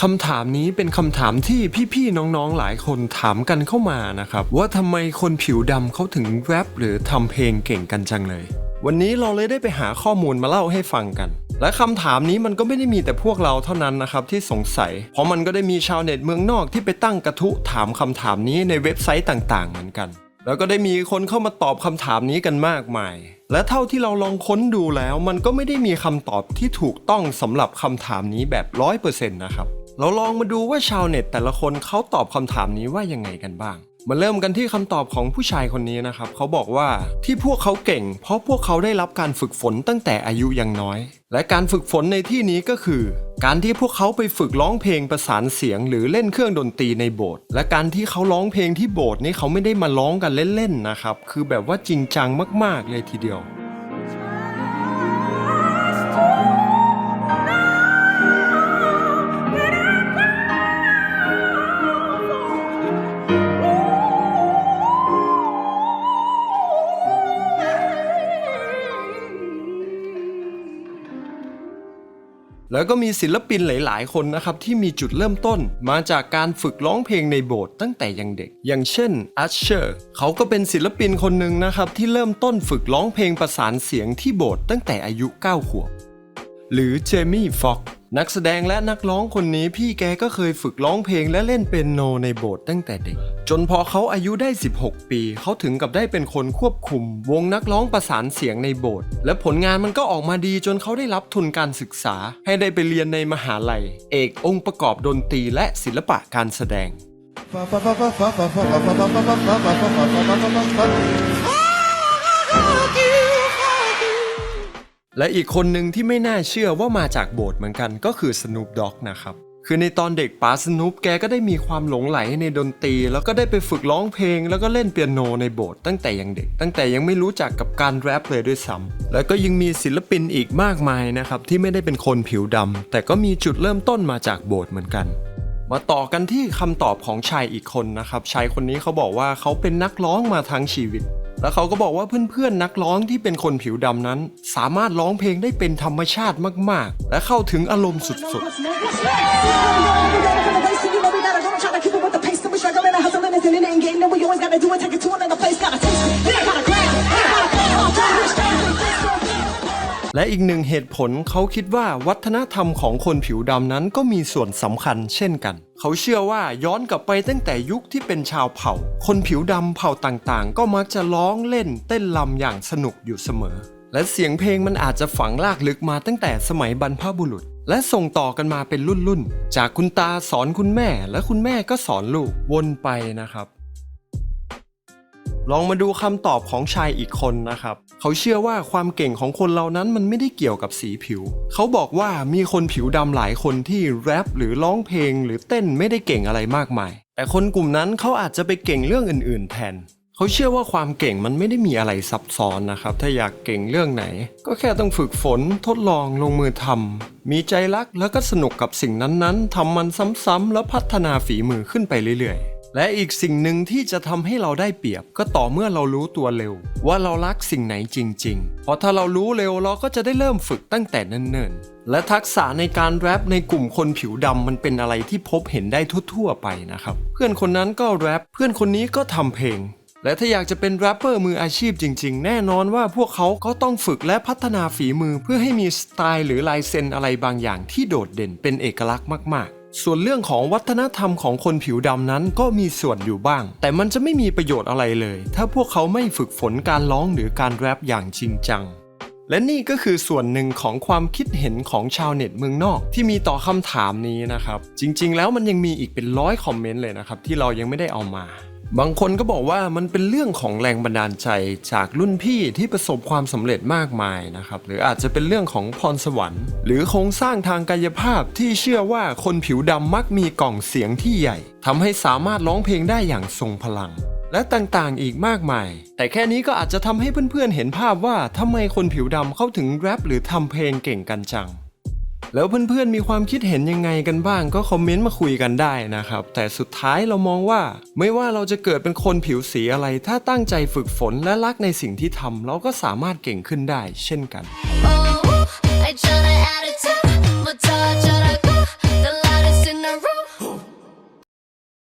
คำถามนี้เป็นคำถามที่พี่ๆน้องๆหลายคนถามกันเข้ามานะครับ ว่าทำไมคนผิวดำเขาถึงแรปหรือทำเพลงเก่งกันจังเลย วันนี้เราเลยได้ไปหาข้อมูลมาเล่าให้ฟังกัน และคำถามนี้มันก็ไม่ได้มีแต่พวกเราเท่านั้นนะครับที่สงสัย เพราะมันก็ได้มีชาวเน็ตเมืองนอกที่ไปตั้งกระทู้ถามคำถามนี้ในเว็บไซต์ต่างๆ เหมือนกัน แล้วก็ได้มีคนเข้ามาตอบคำถามนี้กันมากมาย และเท่าที่เราลองค้นดูแล้ว มันก็ไม่ได้มีคำตอบที่ถูกต้องสำหรับคำถามนี้แบบร้อยเปอร์เซ็นต์นะครับ เราลองมาดูว่าชาวเน็ตแต่ละคนเขาตอบคำถามนี้ว่ายังไงกันบ้าง มาเริ่มกันที่คำตอบของผู้ชายคนนี้นะครับ เขาบอกว่าที่พวกเขาเก่ง เพราะพวกเขาได้รับการฝึกฝนตั้งแต่อายุยังน้อย และการฝึกฝนในที่นี้ก็คือ การที่พวกเขาไปฝึกร้องเพลงประสานเสียง หรือเล่นเครื่องดนตรีในโบสถ์และการที่เขาร้องเพลงที่โบสถ์นี่เขาไม่ได้มาร้องกันเล่นๆนะครับคือแบบว่าจริงจังมากๆเลยทีเดียว แล้วก็มีศิลปินหลาย ๆ คนนะครับที่มีจุดเริ่มต้น มาจากการฝึกร้องเพลงในโบสถ์ตั้งแต่ยังเด็ก อย่างเช่นอัชเชอร์เขาก็เป็นศิลปินคนหนึ่งนะครับที่เริ่มต้นฝึกร้องเพลงประสานเสียงที่โบสถ์ตั้งแต่อายุ 9 ขวบ หรือเจมี่ฟ็อกนักแสดงและนักร้องคนนี้พี่แกก็เคยฝึกร้องเพลงและเล่นเปียโนในโบสถ์ตั้งแต่เด็ก จนพอเขาอายุได้ 16 ปี เขาถึงกับได้เป็นคนควบคุม วงนักร้องประสานเสียงในโบสถ์และผลงานมันก็ออกมาดีจนเขาได้รับทุนการศึกษา ให้ได้ไปเรียนในมหาลัย เอกองค์ประกอบดนตรีและศิลปะการแสดง และอีกคนหนึ่งที่ไม่น่าเชื่อว่ามาจากโบสถ์เหมือนกันก็คือ Snoop Dogg นะครับคือในตอนเด็กป๋าสนุปแกก็ได้มีความหลงไหลในดนตรี แล้วก็ได้ไปฝึกร้องเพลง แล้วก็เล่นเปียโนในโบสถ์ตั้งแต่ยังเด็ก ตั้งแต่ยังไม่รู้จักกับการแรปเลยด้วยซ้ำแล้วก็ยังมีศิลปินอีกมากมายนะครับที่ไม่ได้เป็นคนผิวดำแต่ก็มีจุดเริ่มต้นมาจากโบสถ์เหมือนกัน มาต่อกันที่คำตอบของชายอีกคนนะครับชายคนนี้เขาบอกว่าเขาเป็นนักร้องมาทั้งชีวิต แล้วเขาก็บอกว่าเพื่อนๆนักร้องที่เป็นคนผิวดำนั้น สามารถร้องเพลงได้เป็นธรรมชาติมากๆ และเข้าถึงอารมณ์สุดๆ และอีกหนึ่งเหตุผลเขาคิดว่าวัฒนธรรมของคนผิวดำนั้นก็มีส่วนสำคัญเช่นกัน เขาเชื่อว่าย้อนกลับไปตั้งแต่ยุคที่เป็นชาวเผ่า คนผิวดำเผ่าต่างๆ ก็มักจะร้องเล่นเต้นรำอย่างสนุกอยู่เสมอ และเสียงเพลงมันอาจจะฝังลากลึกมาตั้งแต่สมัยบรรพบุรุษ และส่งต่อกันมาเป็นรุ่นๆ จากคุณตาสอนคุณแม่และคุณแม่ก็สอนลูกวนไปนะครับ ลองมาดูคำตอบของชายอีกคนนะครับ เขาเชื่อว่าความเก่งของคนเรานั้นมันไม่ได้เกี่ยวกับสีผิว เขาบอกว่ามีคนผิวดำหลายคนที่แรปหรือร้องเพลง หรือเต้นไม่ได้เก่งอะไรมากมาย แต่คนกลุ่มนั้นเขาอาจจะไปเก่งเรื่องอื่น ๆ แทนเขาเชื่อว่าความเก่งมันไม่ได้มีอะไรซับซ้อนนะครับ ถ้าอยากเก่งเรื่องไหน ก็แค่ต้องฝึกฝนทดลองลงมือทำมีใจรักแล้วก็สนุกกับสิ่งนั้นๆทำมันซ้ำๆแล้วพัฒนาฝีมือขึ้นไปเรื่อยๆ และอีกสิ่งหนึ่งที่จะทำให้เราได้เปรียบ ก็ต่อเมื่อเรารู้ตัวเร็ว ว่าเรารักสิ่งไหนจริงๆเพราะถ้าเรารู้เร็วเราก็จะได้เริ่มฝึกตั้งแต่เนิ่นๆ และทักษะในการแรปในกลุ่มคนผิวดำมันเป็นอะไรที่พบเห็นได้ทั่วๆไปนะครับ เพื่อนคนนั้นก็แรปเพื่อนคนนี้ก็ทำเพลง และถ้าอยากจะเป็นแรปเปอร์มืออาชีพจริงๆ แน่นอนว่าพวกเขาก็ต้องฝึกและพัฒนาฝีมือเพื่อให้มีสไตล์หรือลายเซ็นอะไรบางอย่างที่โดดเด่นเป็นเอกลักษณ์มากๆ ส่วนเรื่องของวัฒนธรรมของคนผิวดำนั้นก็มีส่วนอยู่บ้าง แต่มันจะไม่มีประโยชน์อะไรเลย ถ้าพวกเขาไม่ฝึกฝนการร้องหรือการแรปอย่างจริงจังและนี่ก็คือส่วนหนึ่งของความคิดเห็นของชาวเน็ตเมืองนอก ที่มีต่อคำถามนี้นะครับ จริงๆ แล้วมันยังมีอีกเป็นร้อยคอมเมนต์เลยนะครับ ที่เรายังไม่ได้เอามา บางคนก็บอกว่ามันเป็นเรื่องของแรงบันดาลใจจากรุ่นพี่ที่ประสบความสำเร็จมากมายนะครับหรืออาจจะเป็นเรื่องของพรสวรรค์ หรือโครงสร้างทางกายภาพที่เชื่อว่าคนผิวดำมักมีกล่องเสียงที่ใหญ่ทำให้สามารถร้องเพลงได้อย่างทรงพลัง และต่างๆอีกมากมาย แต่แค่นี้ก็อาจจะทำให้เพื่อนๆเห็นภาพว่าทำไมคนผิวดำเข้าถึงแรปหรือทำเพลงเก่งกันจัง แล้วเพื่อนๆมีความคิดเห็นยังไงกันบ้างก็คอมเมนต์มาคุยกันได้นะครับ แต่สุดท้ายเรามองว่า ไม่ว่าเราจะเกิดเป็นคนผิวสีอะไร ถ้าตั้งใจฝึกฝนและรักในสิ่งที่ทำเราก็สามารถเก่งขึ้นได้ เช่นกัน oh,